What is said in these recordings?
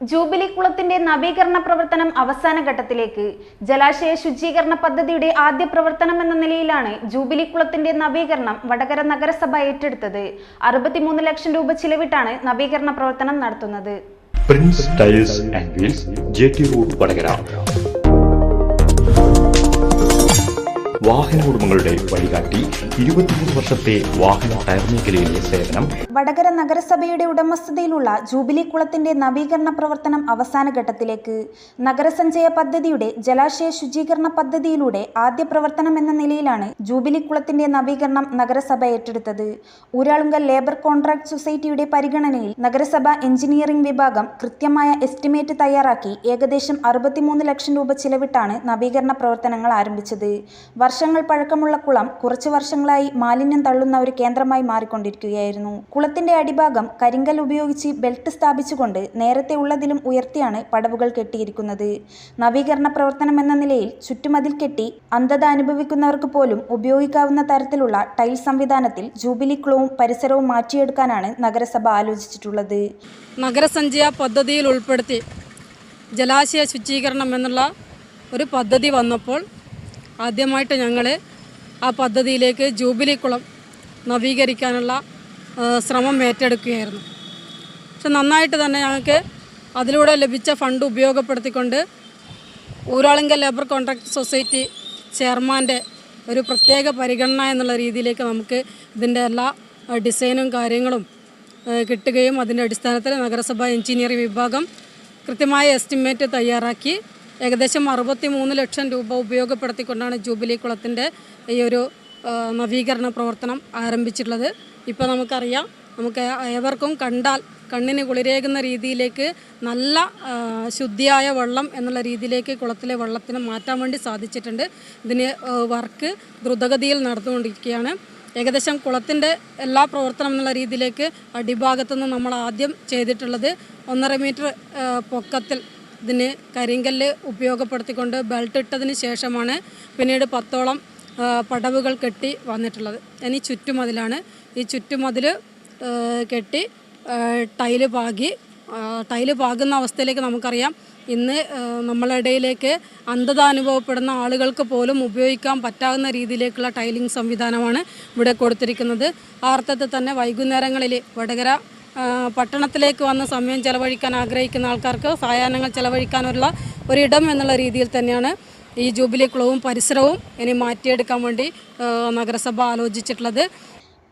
Jubilee കുളത്തിന്റെ നവീകരണ പ്രവർത്തനം അവസാന ഘട്ടത്തിലേക്ക്. ജലാശയ ശുചീകരണ പദ്ധതിയുടെ ആദ്യ പ്രവർത്തനം എന്ന നിലയിലാണ് ജൂബിലി കുളത്തിന്റെ നവീകരണം വടകര നഗരസഭ ഏറ്റെടുത്തത്. അറുപത്തിമൂന്ന് ലക്ഷം രൂപ ചിലവിട്ടാണ് നവീകരണ പ്രവർത്തനം നടത്തുന്നത്. Prince tiles and wheels J T road Vadakara. വാഹന ഉടമകളുടെ വഴികാട്ടി ഇരുപത്തിമൂന്ന് വർഷത്തെ വാഹന ടയർ മേഖലയിലെ സേവനം. വടകര നഗരസഭയുടെ ഉടമസ്ഥതയിലുള്ള ജൂബിലി കുളത്തിന്റെ നവീകരണ പ്രവർത്തനം അവസാന ഘട്ടത്തിലേക്ക്. നഗരസഞ്ചയ പദ്ധതിയുടെ ജലാശയ ശുചീകരണ പദ്ധതിയിലൂടെ ആദ്യ പ്രവർത്തനം എന്ന നിലയിലാണ് ജൂബിലി കുളത്തിന്റെ നവീകരണം നഗരസഭ ഏറ്റെടുത്തത്. ഊരാളുങ്കൽ ലേബർ കോൺട്രാക്ട് സൊസൈറ്റിയുടെ പരിഗണനയിൽ നഗരസഭ എഞ്ചിനീയറിംഗ് വിഭാഗം കൃത്യമായ എസ്റ്റിമേറ്റ് തയ്യാറാക്കി ഏകദേശം അറുപത്തിമൂന്ന് ലക്ഷം രൂപ ചിലവിട്ടാണ് നവീകരണ പ്രവർത്തനങ്ങൾ ആരംഭിച്ചത്. വർഷങ്ങൾ പഴക്കമുള്ള കുളം കുറച്ചു വർഷങ്ങളായി മാലിന്യം തള്ളുന്ന ഒരു കേന്ദ്രമായി മാറിക്കൊണ്ടിരിക്കുകയായിരുന്നു. കുളത്തിന്റെ അടിഭാഗം കരിങ്കൽ ഉപയോഗിച്ച് ബെൽറ്റ് സ്ഥാപിച്ചുകൊണ്ട് നേരത്തെ ഉള്ളതിലും ഉയർത്തിയാണ് പടവുകൾ കെട്ടിയിരിക്കുന്നത്. നവീകരണ പ്രവർത്തനം എന്ന നിലയിൽ ചുറ്റുമതിൽ കെട്ടി അന്ധത അനുഭവിക്കുന്നവർക്ക് പോലും ഉപയോഗിക്കാവുന്ന തരത്തിലുള്ള ടൈൽ സംവിധാനത്തിൽ ജൂബിലി കുളവും പരിസരവും മാറ്റിയെടുക്കാനാണ് നഗരസഭ ആലോചിച്ചിട്ടുള്ളത്. നഗരസഞ്ചയ പദ്ധതിയിൽ ഉൾപ്പെടുത്തി ജലാശയ ശുചീകരണം എന്നുള്ള ഒരു പദ്ധതി വന്നപ്പോൾ ആദ്യമായിട്ട് ഞങ്ങൾ ആ പദ്ധതിയിലേക്ക് ജൂബിലി കുളം നവീകരിക്കാനുള്ള ശ്രമം ഏറ്റെടുക്കുകയായിരുന്നു. പക്ഷെ നന്നായിട്ട് തന്നെ ഞങ്ങൾക്ക് അതിലൂടെ ലഭിച്ച ഫണ്ട് ഉപയോഗപ്പെടുത്തിക്കൊണ്ട് ഊരാളിങ്കൽ ലേബർ കോൺട്രാക്ട് സൊസൈറ്റി ചെയർമാന്റെ ഒരു പ്രത്യേക പരിഗണന എന്നുള്ള രീതിയിലേക്ക് നമുക്ക് ഇതിന്റെ എല്ലാ ഡിസൈനും കാര്യങ്ങളും കിട്ടുകയും അതിന്റെ അടിസ്ഥാനത്തിൽ നഗരസഭ എഞ്ചിനീയറിംഗ് വിഭാഗം കൃത്യമായ എസ്റ്റിമേറ്റ് തയ്യാറാക്കി ഏകദേശം അറുപത്തി മൂന്ന് ലക്ഷം രൂപ ഉപയോഗപ്പെടുത്തിക്കൊണ്ടാണ് ജൂബിലി കുളത്തിന്റെ ഈ ഒരു നവീകരണ പ്രവർത്തനം ആരംഭിച്ചിട്ടുള്ളത്. ഇപ്പോൾ നമുക്കറിയാം നമുക്ക് ഏവർക്കും കണ്ടാൽ കണ്ണിന് കുളിരേകുന്ന രീതിയിലേക്ക് നല്ല ശുദ്ധിയായ വെള്ളം എന്നുള്ള രീതിയിലേക്ക് കുളത്തിലെ വെള്ളത്തിന് മാറ്റാൻ വേണ്ടി സാധിച്ചിട്ടുണ്ട്. ഇതിന് വർക്ക് ദ്രുതഗതിയിൽ നടന്നുകൊണ്ടിരിക്കുകയാണ്. ഏകദേശം കുളത്തിന്റെ എല്ലാ പ്രവർത്തനം എന്നുള്ള രീതിയിലേക്ക് അടിഭാഗത്തുനിന്ന് നമ്മൾ ആദ്യം ചെയ്തിട്ടുള്ളത് ഒന്നര മീറ്റർ പൊക്കത്തിൽ ഇതിന് കരിങ്കല്ല് ഉപയോഗപ്പെടുത്തിക്കൊണ്ട് ബെൽറ്റ് ഇട്ടതിന് ശേഷമാണ് പിന്നീട് പത്തോളം പടവുകൾ കെട്ടി വന്നിട്ടുള്ളത്. ഇനി ചുറ്റുമതിലാണ്. ഈ ചുറ്റുമതിൽ കെട്ടി ടൈൽ പാകി ടൈൽ പാകുന്ന അവസ്ഥയിലേക്ക് നമുക്കറിയാം. ഇന്ന് നമ്മളിടയിലേക്ക് അന്ധത അനുഭവപ്പെടുന്ന ആളുകൾക്ക് പോലും ഉപയോഗിക്കാൻ പറ്റാവുന്ന രീതിയിലേക്കുള്ള ടൈലിംഗ് സംവിധാനമാണ് ഇവിടെ കൊടുത്തിരിക്കുന്നത്. ആ തന്നെ വൈകുന്നേരങ്ങളിൽ വടകര പട്ടണത്തിലേക്ക് വന്ന് സമയം ചെലവഴിക്കാൻ ആഗ്രഹിക്കുന്ന ആൾക്കാർക്ക് സായാഹ്നങ്ങൾ ചെലവഴിക്കാനുള്ള ഒരിടം എന്നുള്ള രീതിയിൽ തന്നെയാണ് ഈ ജൂബിലി കുളവും പരിസരവും ഇനി മാറ്റിയെടുക്കാൻ വേണ്ടി നഗരസഭ ആലോചിച്ചിട്ടുള്ളത്.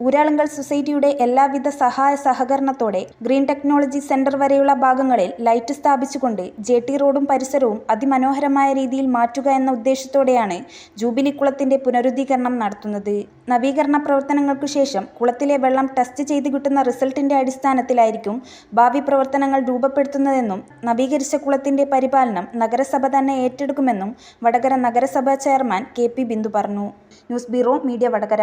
ഊരാളുങ്കൽ സൊസൈറ്റിയുടെ എല്ലാവിധ സഹായ സഹകരണത്തോടെ ഗ്രീൻ ടെക്നോളജി സെന്റർ വരെയുള്ള ഭാഗങ്ങളിൽ ലൈറ്റ് സ്ഥാപിച്ചുകൊണ്ട് ജെ ടി റോഡും പരിസരവും അതിമനോഹരമായ രീതിയിൽ മാറ്റുക എന്ന ഉദ്ദേശത്തോടെയാണ് ജൂബിലി കുളത്തിന്റെ പുനരുദ്ധീകരണം നടത്തുന്നത്. നവീകരണ പ്രവർത്തനങ്ങൾക്കു ശേഷം കുളത്തിലെ വെള്ളം ടെസ്റ്റ് ചെയ്ത് കിട്ടുന്ന റിസൾട്ടിന്റെ അടിസ്ഥാനത്തിലായിരിക്കും ഭാവി പ്രവർത്തനങ്ങൾ രൂപപ്പെടുത്തുന്നതെന്നും നവീകരിച്ച കുളത്തിന്റെ പരിപാലനം നഗരസഭ തന്നെ ഏറ്റെടുക്കുമെന്നും വടകര നഗരസഭാ ചെയർമാൻ കെ പി ബിന്ദു പറഞ്ഞു. News bureau media Vadakara.